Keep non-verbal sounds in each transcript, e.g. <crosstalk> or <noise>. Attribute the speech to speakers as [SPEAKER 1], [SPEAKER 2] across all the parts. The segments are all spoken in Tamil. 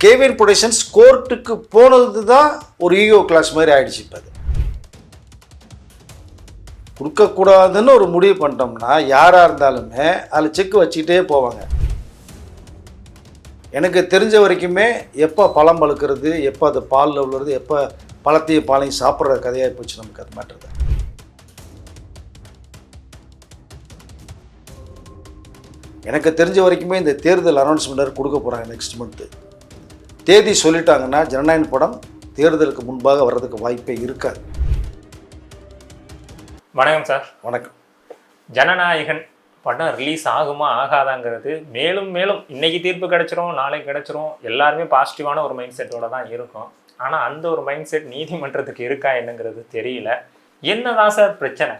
[SPEAKER 1] கேவிஎன் ப்ரொடக்ஷன்ஸ் கோர்ட்டுக்கு போனது தான் ஒரு ஈகோ கிளாஸ் மாதிரி ஆயிடுச்சு இப்போ அது. கொடுக்கக்கூடாதுன்னு ஒரு முடிவு பண்ணிட்டோம்னா யாராக இருந்தாலுமே அதில் செக் வச்சுக்கிட்டே போவாங்க. எனக்கு தெரிஞ்ச வரைக்குமே எப்போ பழம் பழுக்கிறது எப்போ அது பாலில் விழுறது எப்போ பழத்தையும் பாலையும் சாப்பிட்ற கதையாக போச்சு நமக்கு அது மாட்டுறது எனக்கு தெரிஞ்ச வரைக்குமே இந்த தேர்தல் அனௌன்ஸ்மெண்ட் கொடுக்க போகிறாங்க நெக்ஸ்ட் மந்த்து தேதி சொல்லிட்டாங்கன்னா ஜனநாயக படம் தேர்தலுக்கு முன்பாக வர்றதுக்கு வாய்ப்பே இருக்காது.
[SPEAKER 2] வணக்கம் சார்.
[SPEAKER 1] வணக்கம்.
[SPEAKER 2] ஜனநாயகன் படம் ரிலீஸ் ஆகுமா ஆகாதாங்கிறது மேலும் மேலும் இன்னைக்கு தீர்ப்பு கிடைச்சிரும் நாளைக்கு கிடைச்சிரும். எல்லாருமே பாசிட்டிவான ஒரு மைண்ட் செட்டோட தான் இருக்கும். ஆனால் அந்த ஒரு மைண்ட் செட் நீதிமன்றத்துக்கு இருக்கா என்னங்கிறது தெரியல. என்னதான் சார் பிரச்சனை?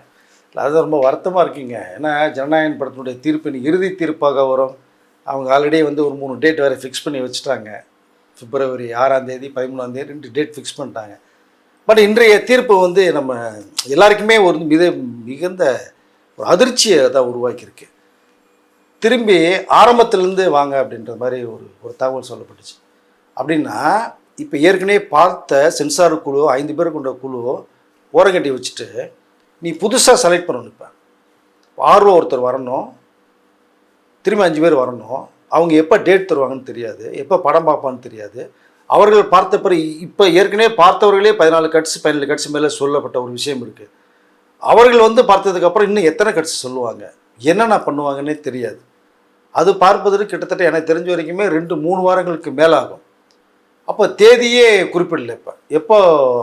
[SPEAKER 1] அது ரொம்ப வருத்தமாக இருக்கீங்க. ஏன்னா ஜனநாயகன் படத்தினுடைய தீர்ப்பு இன்னைக்கு இறுதி தீர்ப்பாக வரும். அவங்க ஆல்ரெடி வந்து ஒரு மூணு டேட் வேறு ஃபிக்ஸ் பண்ணி வச்சுட்டாங்க. பிப்ரவரி ஆறாம் தேதி பதிமூணாம் தேதி ரெண்டு டேட் ஃபிக்ஸ் பண்ணிட்டாங்க. பட் இன்றைய தீர்ப்பு வந்து நம்ம எல்லாருக்குமே ஒரு மிக மிகுந்த ஒரு அதிர்ச்சியை தான் உருவாக்கியிருக்கு. திரும்பி ஆரம்பத்திலேருந்து வாங்க அப்படின்ற மாதிரி ஒரு ஒரு தகவல் சொல்லப்பட்டுச்சு. அப்படின்னா இப்போ ஏற்கனவே பார்த்த சென்சார் குழு ஐந்து பேர் கொண்ட குழு ஓரங்கட்டி வச்சுட்டு நீ புதுசாக செலக்ட் பண்ணணும் இப்போ. ஆர்வம் ஒருத்தர் வரணும். திரும்பி அஞ்சு பேர் வரணும். அவங்க எப்போ டேட் தருவாங்கன்னு தெரியாது. எப்போ படம் பார்ப்பான்னு தெரியாது. அவர்கள் பார்த்த பிறகு இப்போ ஏற்கனவே பார்த்தவர்களே பதினாலு கட்ஸ் பதினேழு கட்ஸ் மேலே சொல்லப்பட்ட ஒரு விஷயம் இருக்குது அவர்கள் வந்து பார்த்ததுக்கப்புறம் இன்னும் எத்தனை கட்ஸ் சொல்லுவாங்க? என்னென்ன பண்ணுவாங்கன்னே தெரியாது. அது பார்ப்பதற்கு கிட்டத்தட்ட எனக்கு தெரிஞ்ச வரைக்குமே ரெண்டு மூணு வாரங்களுக்கு மேலாகும். அப்போ தேதியே குறிப்பிடல இப்போ. எப்போ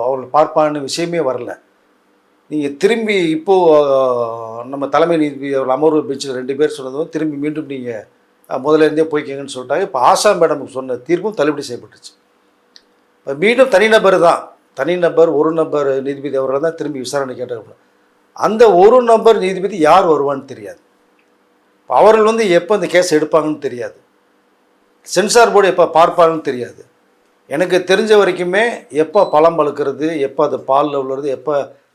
[SPEAKER 1] அவர்கள் பார்ப்பான்னு விஷயமே வரல. நீங்கள் திரும்பி இப்போது நம்ம தலைமை நீதிபதி அமர்வு பெஞ்சில் ரெண்டு பேர் சொன்னதும் திரும்பி மீண்டும் நீங்கள் முதல்ல இருந்தே போய்க்கங்கன்னு சொல்லிட்டாங்க. இப்போ ஆசா மேடம் சொன்ன தீர்ப்பும் தள்ளுபடி செய்யப்பட்டுச்சு. இப்போ மீண்டும் தனிநபர் தான். தனிநபர் ஒரு நபர் நீதிபதி அவர்கள் தான் திரும்பி விசாரணை கேட்டாங்க. அந்த ஒரு நபர் நீதிபதி யார் வருவான்னு தெரியாது. அவர்கள் வந்து எப்போ இந்த கேஸ் எடுப்பாங்கன்னு தெரியாது. சென்சார் போர்டு எப்போ பார்ப்பாங்கன்னு தெரியாது. எனக்கு தெரிஞ்ச வரைக்குமே எப்போ பழம் பழுக்கிறது எப்போ அது பாலில் விழுறது எப்போ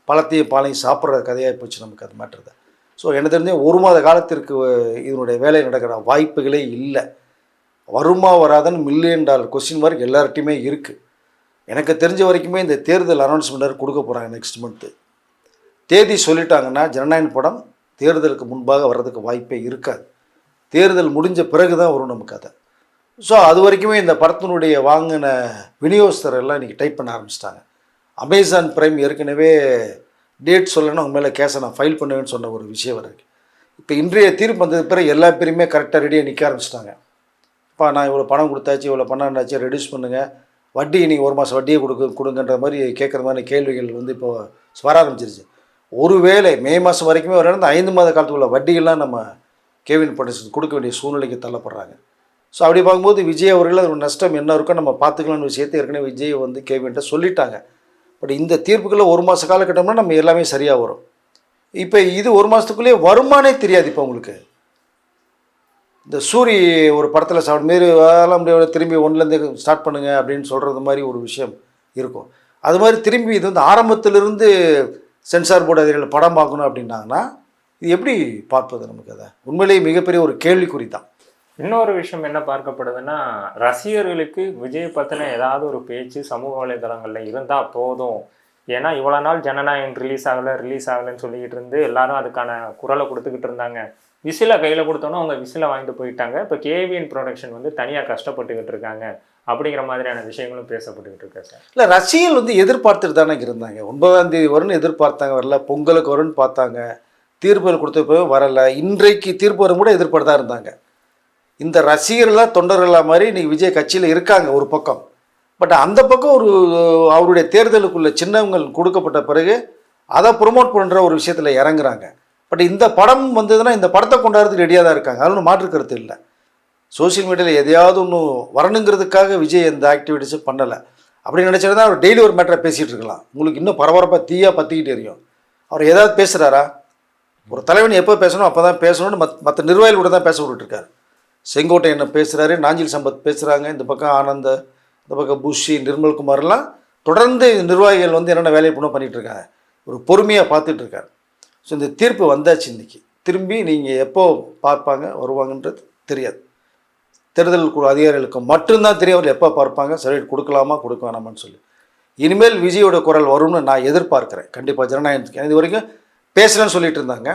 [SPEAKER 1] பழத்தையும் பாலையும் சாப்பிட்ற கதையாக போச்சு நமக்கு அது மாட்டுறது ஸோ எனக்கு தெரிஞ்ச ஒரு மாத காலத்திற்கு இதனுடைய வேலை நடக்கிற வாய்ப்புகளே இல்லை. வருமா வராதன்னு மில்லியன் டாலர் கொஸ்டின் மார்க் எல்லார்ட்டையுமே இருக்குது எனக்கு தெரிஞ்ச வரைக்குமே இந்த தேர்தல் அனௌன்ஸ்மெண்ட் கொடுக்க போகிறாங்க நெக்ஸ்ட் மந்த்து தேதி சொல்லிட்டாங்கன்னா ஜனநாயக படம் தேர்தலுக்கு முன்பாக வர்றதுக்கு வாய்ப்பே இருக்காது. தேர்தல் முடிஞ்ச பிறகு தான் வரும் நமக்கு அதை ஸோ அது வரைக்குமே இந்த படத்தினுடைய வாங்கின விநியோகஸ்தர் எல்லாம் இன்றைக்கி டைப் பண்ண ஆரம்பிச்சிட்டாங்க. அமேசான் பிரைம் ஏற்கனவே டேட் சொல்லணும் உங்கள் மேலே கேஸை நான் ஃபைல் பண்ணுவேன்னு சொன்ன ஒரு விஷயம் இருக்குது இப்போ இன்றைய தீர்ப்பு வந்தது பிறகு எல்லா பேருமே கரெக்டாக ரெடியாக நிற்க ஆரம்பிச்சிட்டாங்க. இப்போ நான் இவ்வளோ பணம் கொடுத்தாச்சு இவ்வளோ பணம் என்னாச்சு ரெடியூஸ் பண்ணுங்கள் வட்டி நீங்கள் ஒரு மாதம் வட்டியை கொடுக்க கொடுங்கன்ற மாதிரி கேட்குற மாதிரி கேள்விகள் வந்து இப்போ வர ஆரம்பிச்சிருச்சு. ஒருவேளை மே மாதம் வரைக்குமே ஒரு ஐந்து மாத காலத்துக்குள்ள வட்டியெல்லாம் நம்ம கேவின் ப்ரொடக்ஷன் கொடுக்க வேண்டிய சூழ்நிலைக்கு தள்ளப்படுறாங்க. ஸோ அப்படி பார்க்கும்போது விஜய் அவர்கள் அதோட நஷ்டம் என்ன இருக்கோ நம்ம பார்த்துக்கலாம்னு விஷயத்தை ஏற்கனவே விஜய் வந்து கேவின்ட்ட சொல்லிட்டாங்க. பட் இந்த தீர்ப்புக்குள்ளே ஒரு மாத காலகட்டம்னா நம்ம எல்லாமே சரியாக வரும். இப்போ இது ஒரு மாதத்துக்குள்ளேயே வருமானே தெரியாது இப்போ உங்களுக்கு. இந்த சூரி ஒரு படத்தில் சாப்பிட மாரி வேலை முடியாது திரும்பி ஒன்றுலேருந்து ஸ்டார்ட் பண்ணுங்க அப்படின்னு சொல்கிறது மாதிரி ஒரு விஷயம் இருக்கும். அது மாதிரி திரும்பி இது வந்து ஆரம்பத்திலிருந்து சென்சார் போர்டு அதிகாரிகள் படம் பார்க்கணும் அப்படின்னாங்கன்னா இது எப்படி பார்ப்பது நமக்கு அதை? உண்மையிலேயே மிகப்பெரிய ஒரு கேள்விக்குறி தான்.
[SPEAKER 2] இன்னொரு விஷயம் என்ன பார்க்கப்படுதுன்னா ரசிகர்களுக்கு விஜய் பற்றின ஏதாவது ஒரு பேச்சு சமூக வலைதளங்களில் இருந்தால் போதும். ஏன்னா இவ்வளோ நாள் ஜனநாயகம் ரிலீஸ் ஆகலை ரிலீஸ் ஆகலைன்னு சொல்லிக்கிட்டு இருந்து எல்லாரும் அதுக்கான குரலை கொடுத்துக்கிட்டு இருந்தாங்க. விசில கையில் கொடுத்தோன்னா அவங்க விசில வாங்கிட்டு போயிட்டாங்க. இப்போ கேவிஎன் ப்ரொடக்ஷன் வந்து தனியாக கஷ்டப்பட்டுக்கிட்டு இருக்காங்க. அப்படிங்கிற மாதிரியான விஷயங்களும் பேசப்பட்டுக்கிட்டு இருக்காங்க சார்.
[SPEAKER 1] இல்லை ரசிகர்கள் வந்து எதிர்பார்த்துட்டு தானே இருந்தாங்க. ஒன்பதாம் தேதி வரும்னு எதிர்பார்த்தாங்க வரல. பொங்கலுக்கு வரும்னு பார்த்தாங்க. தீர்ப்புகள் கொடுத்த போய் வரலை. இன்றைக்கு தீர்ப்பு வரும் கூட எதிர்பார்த்து தான் இருந்தாங்க. இந்த ரசிகர்களாக தொண்டர்களாக மாதிரி இன்னைக்கு விஜய் கட்சியில் இருக்காங்க ஒரு பக்கம். பட் அந்த பக்கம் ஒரு அவருடைய தேர்தலுக்குள்ள சின்னங்கள் கொடுக்கப்பட்ட பிறகு அதை ப்ரொமோட் பண்ணுற ஒரு விஷயத்தில் இறங்குறாங்க. பட் இந்த படம் வந்ததுன்னா இந்த படத்தை கொண்டாடுறதுக்கு ரெடியாக தான் இருக்காங்க. அதில் ஒன்றும் மாற்று கருத்து இல்லை. சோஷியல் மீடியாவில் எதையாவது ஒன்று வரணுங்கிறதுக்காக விஜய் எந்த ஆக்டிவிட்டிஸும் பண்ணலை. அப்படி நினச்சிருந்தா அவர் டெய்லி ஒரு மேட்டரை பேசிகிட்டு இருக்கலாம். உங்களுக்கு இன்னும் பரபரப்பாக தீயாக பற்றிக்கிட்டு எரியும் அவர் ஏதாவது பேசுகிறாரா ஒரு தலைவன் எப்போ பேசணும் அப்போ தான் பேசணும்னு மத் மற்ற நிர்வாகிகள் கூட தான் பேச விட்டுருக்காரு செங்கோட்டை என்ன பேசுகிறாரு நாஞ்சில் சம்பத் பேசுகிறாங்க இந்த பக்கம் ஆனந்த இந்த பக்கம் புஷி நிர்மல்குமார்லாம் தொடர்ந்து நிர்வாகிகள் வந்து என்னென்ன வேலையை பண்ண பண்ணிகிட்டு இருக்காங்க ஒரு பொறுமையாக பார்த்துட்டு இருக்காரு ஸோ இந்த தீர்ப்பு வந்தாச்சு இன்னைக்கு. திரும்பி நீங்கள் எப்போ பார்ப்பாங்க வருவாங்கன்றது தெரியாது. தேர்தல் குழு அதிகாரிகளுக்கு மட்டும்தான் தெரியும் அவர் எப்போ பார்ப்பாங்க சர்டிஃபிகேட் கொடுக்கலாமா கொடுக்க வேணாமான்னு சொல்லி. இனிமேல் விஜயோட குரல் வரும்னு நான் எதிர்பார்க்குறேன். கண்டிப்பாக ஜனநாயகத்துக்கு. இது வரைக்கும் பேசலன்னு சொல்லிட்டு இருந்தாங்க.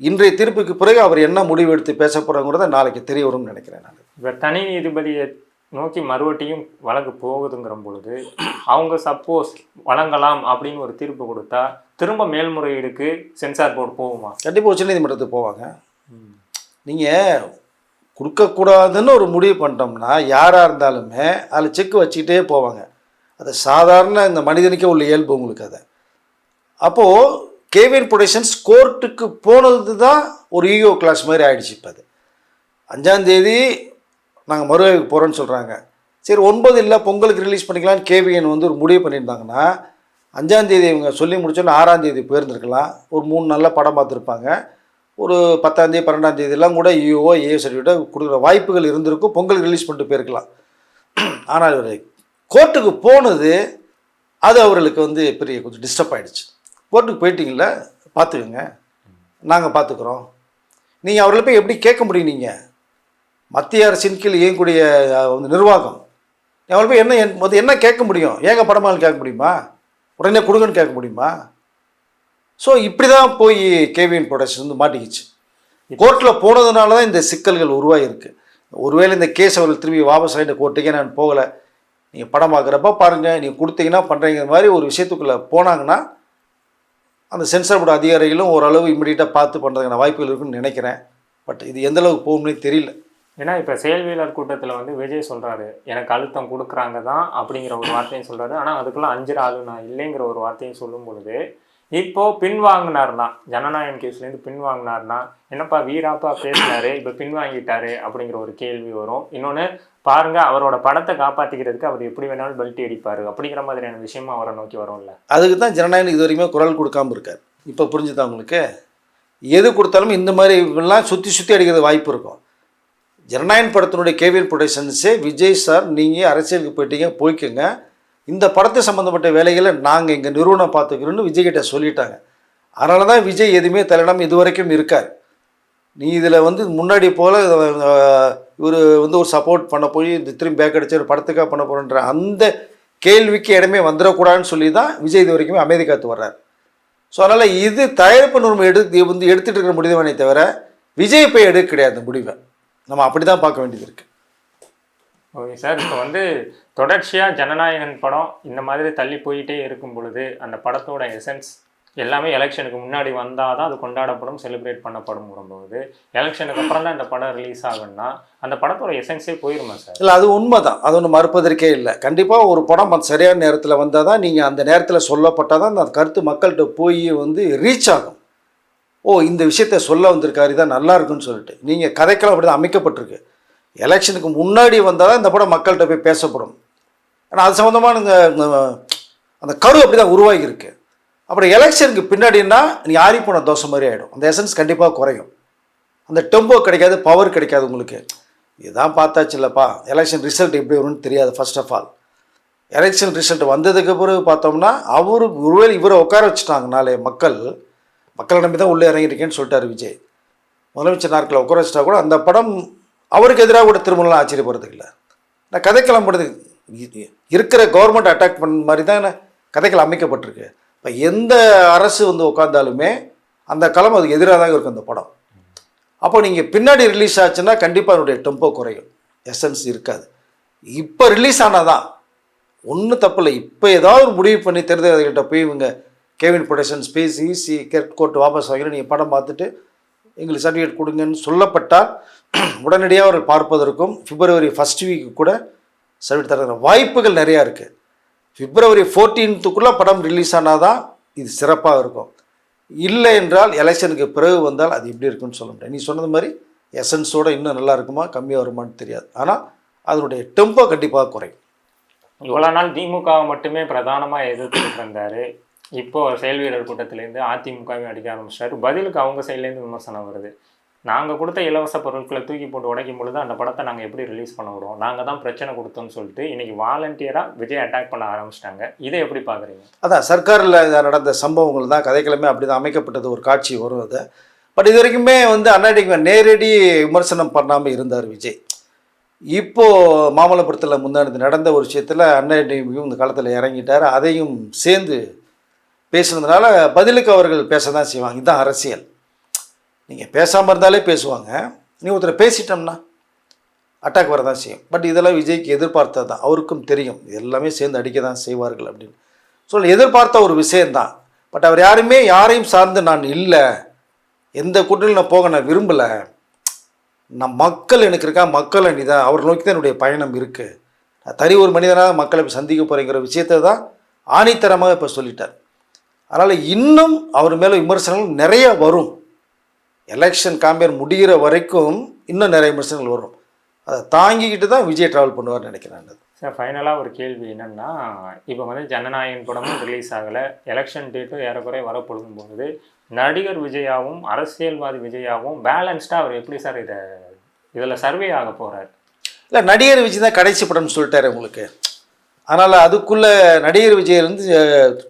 [SPEAKER 1] இன்றைய தீர்ப்புக்கு பிறகு அவர் என்ன முடிவு எடுத்து பேச போகிறாங்கிறத நாளைக்கு தெரிய வரும்னு நினைக்கிறேன் நான்.
[SPEAKER 2] இப்போ தனி நீதிபதியை நோக்கி மறுபடியும் வழக்கு போகுதுங்கிற பொழுது அவங்க சப்போஸ் வழங்கலாம் அப்படின்னு ஒரு தீர்ப்பு கொடுத்தா திரும்ப மேல்முறையீடுக்கு சென்சார் போர்டு போகுமா?
[SPEAKER 1] கண்டிப்பாக உச்சநீதிமன்றத்துக்கு போவாங்க. நீங்கள் கொடுக்கக்கூடாதுன்னு ஒரு முடிவு பண்ணிட்டோம்னா யாராக இருந்தாலுமே அதில் செக் வச்சுக்கிட்டே போவாங்க. அது சாதாரண இந்த மனிதனுக்கே உள்ள இயல்பு உங்களுக்கு அதை. அப்போது கேவிஎன் ப்ரொடக்ஷன்ஸ் கோர்ட்டுக்கு போனது தான் ஒரு ஈகோ கிளாஸ் மாதிரி ஆகிடுச்சு இப்போ அது. அஞ்சாந்தேதி நாங்கள் மறுவாய்வுக்கு போகிறோன்னு சொல்கிறாங்க சரி ஒன்பது இல்லை பொங்கலுக்கு ரிலீஸ் பண்ணிக்கலாம்னு கேவிஎன் வந்து ஒரு முடிவு பண்ணியிருந்தாங்கன்னா அஞ்சாந்தேதி இவங்க சொல்லி முடிச்சோன்னு ஆறாந்தேதி போயிருந்துருக்கலாம். ஒரு மூணு நல்ல படம் பார்த்துருப்பாங்க. ஒரு பத்தாந்தேதி பன்னெண்டாம் தேதியெல்லாம் கூட இஓ ஏ சர்டிஃபிகேட்டை கொடுக்குற வாய்ப்புகள் இருந்திருக்கும். பொங்கலுக்கு ரிலீஸ் பண்ணிட்டு போயிருக்கலாம். ஆனால் இவர் கோர்ட்டுக்கு போனது அது அவர்களுக்கு வந்து பெரிய கொஞ்சம் டிஸ்டர்ப் ஆகிடுச்சு கோர்ட்டுக்கு போயிட்டீங்கள பார்த்துக்கோங்க. நாங்கள் பார்த்துக்குறோம். நீங்கள் அவர்களை போய் எப்படி கேட்க முடியும் நீங்கள் மத்திய அரசின் கீழ் இயங்கக்கூடிய வந்து நிர்வாகம். அவர்கள் போய் என்ன என்- மொதல் என்ன கேட்க முடியும்? ஏங்க படமால் கேட்க முடியுமா? உடனே கொடுங்கன்னு கேட்க முடியுமா? ஸோ இப்படி தான் போய் கேவிஎன் ப்ரொடக்ஷன் வந்து மாட்டிக்கிச்சு. கோர்ட்டில் போனதுனால தான் இந்த சிக்கல்கள் உருவாகிருக்கு ஒருவேளை இந்த கேஸ் அவர்கள் திரும்பி வாபஸ் ஆகிட்ட கோர்ட்டுக்கே நான் போகலை. நீங்கள் படம் பார்க்குறப்ப பாருங்கள் நீங்கள் கொடுத்தீங்கன்னா பண்ணுறீங்கிற மாதிரி ஒரு விஷயத்துக்குள்ளே போனாங்கன்னா அந்த சென்சார் போர்டு அதிகாரிகளும் ஓரளவு இம்மிடியட்டாக பார்த்து பண்ணுறதுக்கான வாய்ப்புகள் இருக்குன்னு நினைக்கிறேன். பட் இது எந்த அளவுக்கு போகும்னே தெரியல.
[SPEAKER 2] ஏன்னா இப்போ செயல்வீரர் கூட்டத்தில் வந்து விஜய் சொல்கிறாரு எனக்கு அழுத்தம் கொடுக்குறாங்க தான் அப்படிங்கிற ஒரு வார்த்தையும் சொல்கிறாரு ஆனால் அதுக்குள்ளே அஞ்சு ஆளு நான் இல்லைங்கிற ஒரு வார்த்தையும் சொல்லும் பொழுது இப்போ பின்வாங்கினார்னா ஜனநாயகம் கேஸ்லேருந்து பின்வாங்கினார்னா என்னப்பா வீராப்பா பேசினாரு இப்போ பின்வாங்கிட்டாரு அப்படிங்கிற ஒரு கேள்வி வரும். இன்னொன்று பாருங்க அவரோட படத்தை காப்பாத்திக்கிறதுக்கு அவர் எப்படி வேணாலும் பெல்ட் அடிப்பாரு அப்படிங்கிற மாதிரியான விஷயமா அவரை நோக்கி வரும்ல.
[SPEAKER 1] அதுக்கு தான் ஜனநாயகம் இது வரைக்குமே குரல் கொடுக்காம இருக்கார். இப்போ புரிஞ்சுதா உங்களுக்கு? எது கொடுத்தாலும் இந்த மாதிரி எல்லாம் சுற்றி சுற்றி அடிக்கிறது வாய்ப்பு இருக்கும். ஜனநாயகன் படத்தினுடைய கேவிஎல் ப்ரொடக்ஷன்ஸே விஜய் சார் நீங்கள் அரசியலுக்கு போயிட்டீங்க போய்க்கோங்க. இந்த படத்தை சம்மந்தப்பட்ட வேலைகளை நாங்கள் எங்கள் நிறுவனம் பார்த்துக்கிறோன்னு விஜய்கிட்ட சொல்லிட்டாங்க. அதனால தான் விஜய் எதுவுமே தலையிடாமல் இது வரைக்கும் இருக்கார். நீ இதில் வந்து முன்னாடி போல் இவர் வந்து ஒரு சப்போர்ட் பண்ண போய் இந்த திரும்பி பேக் அடிச்சு ஒரு படத்துக்காக பண்ண போகிறன்ற அந்த கேள்விக்கு இடமே வந்துடக்கூடாதுன்னு சொல்லி தான் விஜய் இது வரைக்குமே அமைதி காத்து வர்றார். ஸோ அதனால் இது தயாரிப்பு நிறுவனம் எடுத்து வந்து எடுத்துகிட்டு இருக்கிற முடிவுதானே தவிர விஜய் போய் எடுக்க கிடையாது அந்த முடிவை. நம்ம அப்படி தான் பார்க்க வேண்டியது இருக்குது
[SPEAKER 2] ஓகே சார். இப்போ வந்து தொடர்ச்சியாக ஜனநாயகன் படம் இந்த மாதிரி தள்ளி போயிட்டே இருக்கும் பொழுது அந்த படத்தோட எசன்ஸ் எல்லாமே எலெக்ஷனுக்கு முன்னாடி வந்தால் தான் அது கொண்டாடப்படும் செலிப்ரேட் பண்ணப்படும் போது எலெக்ஷனுக்கு அப்புறம் தான் இந்த படம் ரிலீஸ் ஆகும்னா அந்த படத்தோட எசன்ஸே போயிருமா சார்?
[SPEAKER 1] இல்லை அது உண்மை தான் அது ஒன்று மறுப்பதற்கே இல்லை. கண்டிப்பாக ஒரு படம் அந்த சரியான நேரத்தில் வந்தால் தான் நீங்கள் அந்த நேரத்தில் சொல்லப்பட்டால் தான் அந்த கருத்து மக்கள்கிட்ட போய் வந்து ரீச் ஆகும். ஓ இந்த விஷயத்த சொல்ல வந்திருக்காரு இதான் நல்லா இருக்குன்னு சொல்லிட்டு. நீங்கள் கதைக்கெல்லாம் அப்படி தான் அமைக்கப்பட்டிருக்கு. எலெக்ஷனுக்கு முன்னாடி வந்தால் தான் இந்த படம் மக்கள்கிட்ட போய் பேசப்படும். ஆனால் அது சம்மந்தமான அந்த கரு அப்படி தான் உருவாகி இருக்கு அப்புறம் எலெக்ஷனுக்கு பின்னாடின்னா நீ ஆறி போன தோசை மாதிரி ஆகிடும் அந்த எசன்ஸ் கண்டிப்பாக குறையும். அந்த டெம்போ கிடைக்காது பவர் கிடைக்காது உங்களுக்கு. இதான் பார்த்தாச்சு இல்லைப்பா. எலெக்ஷன் ரிசல்ட் எப்படி வரும்னு தெரியாது first of all election result வந்ததுக்கு பிறகு பார்த்தோம்னா அவர் ஒருவேளை இவரை உட்கார வச்சுட்டாங்கனாலே மக்கள் மக்களை நம்பி தான் உள்ளே இறங்கியிருக்கேன்னு சொல்லிட்டார் விஜய். முதலமைச்சர் நாட்களை உட்கார வச்சுட்டா கூட அந்த படம் அவருக்கு எதிராக கூட திருமணம் ஆச்சரியப்படுறதுக்கு இல்லை. நான் கதைக்களம் படுது இருக்கிற கவர்மெண்ட் அட்டாக் பண்ண மாதிரி தான் கதைகள் அமைக்கப்பட்டிருக்கு. இப்போ எந்த அரசு வந்து உட்காந்தாலுமே அந்த களம் அதுக்கு எதிராக தான் இருக்கும் அந்த படம். அப்போ நீங்கள் பின்னாடி ரிலீஸ் ஆச்சுன்னா கண்டிப்பாக அதனுடைய டெம்போ குறையும். எசன்ஸ் இருக்காது. இப்போ ரிலீஸ் ஆனாதான் ஒன்றும் தப்பு இல்லை இப்போ ஏதாவது ஒரு முடிவு பண்ணி தேர்தல் அதிகாரிகிட்ட போய் இவங்க கேவின் ப்ரொடக்ஷன்ஸ் பேசி சி கோர்ட் வாபஸ் வாங்கிட்டு நீங்கள் படம் பார்த்துட்டு எங்களுக்கு சர்டிஃபிகேட் கொடுங்கன்னு சொல்லப்பட்டால் <clears throat> உடனடியாக அவர்கள் பார்ப்பதற்கும் பிப்ரவரி ஃபஸ்ட் வீக்கு கூட சர்வீட் தர வாய்ப்புகள் நிறையா இருக்குது பிப்ரவரி ஃபோர்டீன்த்துக்குள்ளே படம் ரிலீஸ் ஆனால் தான் இது சிறப்பாக இருக்கும். இல்லை என்றால் எலெக்ஷனுக்கு பிறகு வந்தால் அது எப்படி இருக்குன்னு சொல்ல முடியாது. நீ சொன்னது மாதிரி எசன்ஸோடு இன்னும் நல்லா இருக்குமா கம்மியாக வருமான்னு தெரியாது. ஆனால் அதனுடைய டெம்போ கண்டிப்பாக குறையும்.
[SPEAKER 2] இவ்வளோ நாள் திமுகவை மட்டுமே பிரதானமாக எதிர்த்துட்டு இருந்தார். இப்போ செயல் வீரர் கூட்டத்திலேருந்து அதிமுகவையும் அடிக்க ஆரம்பிச்சிட்டாரு. பதிலுக்கு அவங்க சைட்லேருந்து விமர்சனம் வருது. நாங்கள் கொடுத்த இலவச பொருட்களை தூக்கி போட்டு உடைக்கும் பொழுது அந்த படத்தை நாங்கள் எப்படி ரிலீஸ் பண்ண விடுவோம்? நாங்கள் தான் பிரச்சனை கொடுத்தோம்னு சொல்லிட்டு இன்னைக்கு வாலண்டியராக விஜய் அட்டாக் பண்ண ஆரம்பிச்சிட்டாங்க. இதை எப்படி பார்க்குறீங்க
[SPEAKER 1] அதான் சர்க்காரில் நடந்த சம்பவங்கள் தான் கதைக்கிழமை அப்படி தான் அமைக்கப்பட்டது ஒரு காட்சி வரும் அது. பட் இது வரைக்குமே வந்து அண்ணாடிக்கு நேரடி விமர்சனம் பண்ணாமல் இருந்தார் விஜய். இப்போது மாமல்லபுரத்தில் முன்னாடி நடந்த ஒரு விஷயத்தில் அண்ணன் இந்த காலத்தில் இறங்கிட்டார். அதையும் சேர்ந்து பேசுனதுனால பதிலுக்கு அவர்கள் பேச தான் செய்வாங்க. இதுதான் அரசியல். நீங்கள் பேசாமல் இருந்தாலே பேசுவாங்க. நீ ஒருத்தரை பேசிட்டோம்னா அட்டாக் வர தான் செய்யும். பட் இதெல்லாம் விஜய்க்கு எதிர்பார்த்தது தான். அவருக்கும் தெரியும். இது எல்லாமே சேர்ந்து அடிக்க தான் செய்வார்கள் அப்படின்னு. சொல்ல எதிர்பார்த்த ஒரு விஷயந்தான் பட் அவர் யாருமே யாரையும் சார்ந்து நான் இல்லை. எந்த கூட்டணியில் நான் போக நான் விரும்பலை. நான் மக்கள் எனக்கு இருக்கா? மக்கள் அணிதான் அவர் நோக்கி தான் என்னுடைய பயணம் இருக்குது நான் தனி ஒரு மனிதனாக மக்களை சந்திக்க போகிறேங்கிற விஷயத்தை தான் ஆணித்தரமாக இப்போ சொல்லிட்டார். அதனால் இன்னும் அவர் மேலே விமர்சனங்கள் நிறைய வரும். எலெக்ஷன் காம்பியர் முடிகிற வரைக்கும் இன்னும் நிறைய விமர்சனங்கள் வரும். அதை தாங்கிக்கிட்டு தான் விஜய் ட்ராவல் பண்ணுவார்னு நினைக்கிறேன் நான்.
[SPEAKER 2] சார் ஃபைனலாக ஒரு கேள்வி என்னன்னா இப்போ வந்து ஜனநாயகன் படமும் ரிலீஸ் ஆகலை. எலெக்ஷன் டேட்டும் ஏறக்குறைய வரப்பொழுதும் போகுது நடிகர் விஜயாவும் அரசியல்வாதி விஜயாவும் பேலன்ஸ்டாக அவர் எப்படி சார் இதை இதில் சர்வே ஆக போகிறார்
[SPEAKER 1] இல்லை நடிகர் விஜய் தான் கடைசி படம்னு சொல்லிட்டாரு உங்களுக்கு. அதனால் அதுக்குள்ளே நடிகர் விஜய் வந்து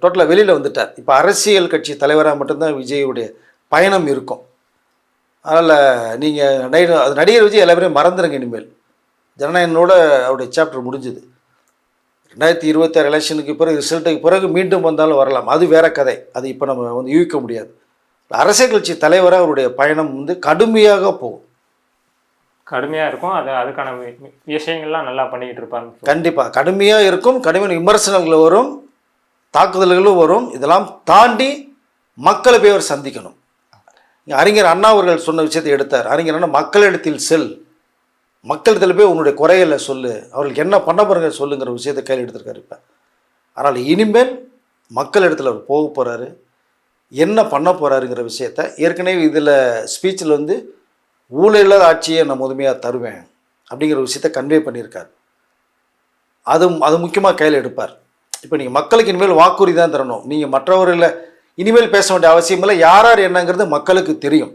[SPEAKER 1] டோட்டலாக வெளியில் வந்துட்டார். இப்போ அரசியல் கட்சி தலைவராக மட்டும்தான் விஜயுடைய பயணம் இருக்கும். அதனால் நீங்கள் நடிகர் அது நடிகர் விஜய் எல்லாருமே மறந்துடுங்க இனிமேல். ஜனநாயகனோட அவருடைய சாப்டர் முடிஞ்சுது. ரெண்டாயிரத்தி இருபத்தாறு எலெக்ஷனுக்கு பிறகு ரிசல்ட்டுக்கு பிறகு மீண்டும் வந்தாலும் வரலாம். அது வேற கதை. அது இப்போ நம்ம வந்து யூகிக்க முடியாது. அரசியல் கட்சி தலைவராக அவருடைய பயணம் வந்து கடுமையாக போகும்.
[SPEAKER 2] கடுமையாக இருக்கும். அது அதுக்கான விஷயங்கள்லாம் நல்லா பண்ணிக்கிட்டு இருப்பாங்க
[SPEAKER 1] கண்டிப்பாக கடுமையாக இருக்கும். கடுமையான விமர்சனங்கள் வரும். தாக்குதல்களும் வரும். இதெல்லாம் தாண்டி மக்களை போய் அவர் சந்திக்கணும். அறிஞர் அண்ணா அவர்கள் சொன்ன விஷயத்தை எடுத்தார். அறிஞர் அண்ணா மக்களிடத்தில் செல். மக்களிடத்தில் போய் உன்னுடைய குறைகளை சொல்லு. அவர்களுக்கு என்ன பண்ண போகிறாங்க சொல்லுங்கிற விஷயத்தை கையில் எடுத்திருக்காரு இப்போ. அதனால் இனிமேல் மக்களிடத்தில் அவர் போக போகிறாரு என்ன பண்ண போகிறாருங்கிற விஷயத்த ஏற்கனவே இதில் ஸ்பீச்சில் வந்து ஊழல் ஆட்சியை நான் முதுமையாக தருவேன் அப்படிங்கிற விஷயத்த கன்வே பண்ணியிருக்கார். அது அது முக்கியமாக கையில் எடுப்பார். இப்போ நீங்கள் மக்களுக்கு இனிமேல் வாக்குறுதி தான் தரணும். நீங்கள் மற்றவர்களை இனிமேல் பேச வேண்டிய அவசியம் இல்லை யார் யார் என்னங்கிறது மக்களுக்கு தெரியும்.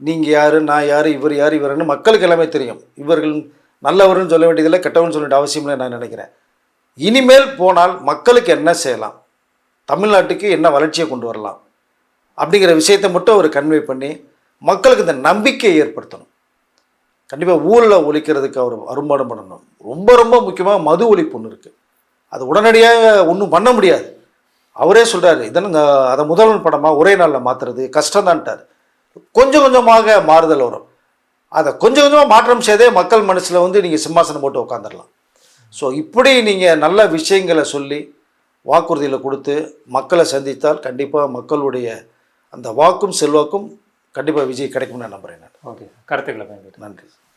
[SPEAKER 1] நீங்கள் யார் நான் யார் இவர் யார் இவர்னு மக்களுக்கு எல்லாமே தெரியும். இவர்கள் நல்லவர்னு சொல்ல வேண்டியதில்லை கெட்டவர்னு சொல்ல வேண்டிய அவசியம் இல்லை நான் நினைக்கிறேன். இனிமேல் போனால் மக்களுக்கு என்ன செய்யலாம்? தமிழ்நாட்டுக்கு என்ன வளர்ச்சியை கொண்டு வரலாம்? அப்படிங்கிற விஷயத்தை மட்டும் அவர் கன்வே பண்ணி மக்களுக்கு இந்த நம்பிக்கையை ஏற்படுத்தணும். கண்டிப்பாக ஊரில் ஒழிக்கிறதுக்கு அவர் அரும்பாடம் பண்ணணும். ரொம்ப ரொம்ப முக்கியமாக மது ஒழிப்பு ஒன்று இருக்குது அது உடனடியாக ஒன்றும் பண்ண முடியாது. அவரே சொல்கிறாரு இதெல்லாம் இந்த அதை முதல்வன் படமாக ஒரே நாளில் மாற்றுறது கஷ்டம்தான்ட்டார். கொஞ்சம் கொஞ்சமாக மாறுதல் வரும். அதை கொஞ்சம் கொஞ்சமாக மாற்றம் செய்தே மக்கள் மனசில் வந்து நீங்கள் சிம்மாசனம் போட்டு உட்காந்துடலாம் ஸோ இப்படி நீங்கள் நல்ல விஷயங்களை சொல்லி வாக்குறுதியில் கொடுத்து மக்களை சந்தித்தால் கண்டிப்பாக மக்களுடைய அந்த வாக்கும் செல்வாக்கும் கண்டிப்பாக விஜய் கிடைக்கும்னு நான் நம்புகிறேன் நான்.
[SPEAKER 2] ஓகே. கருத்துக்களை
[SPEAKER 1] நன்றி.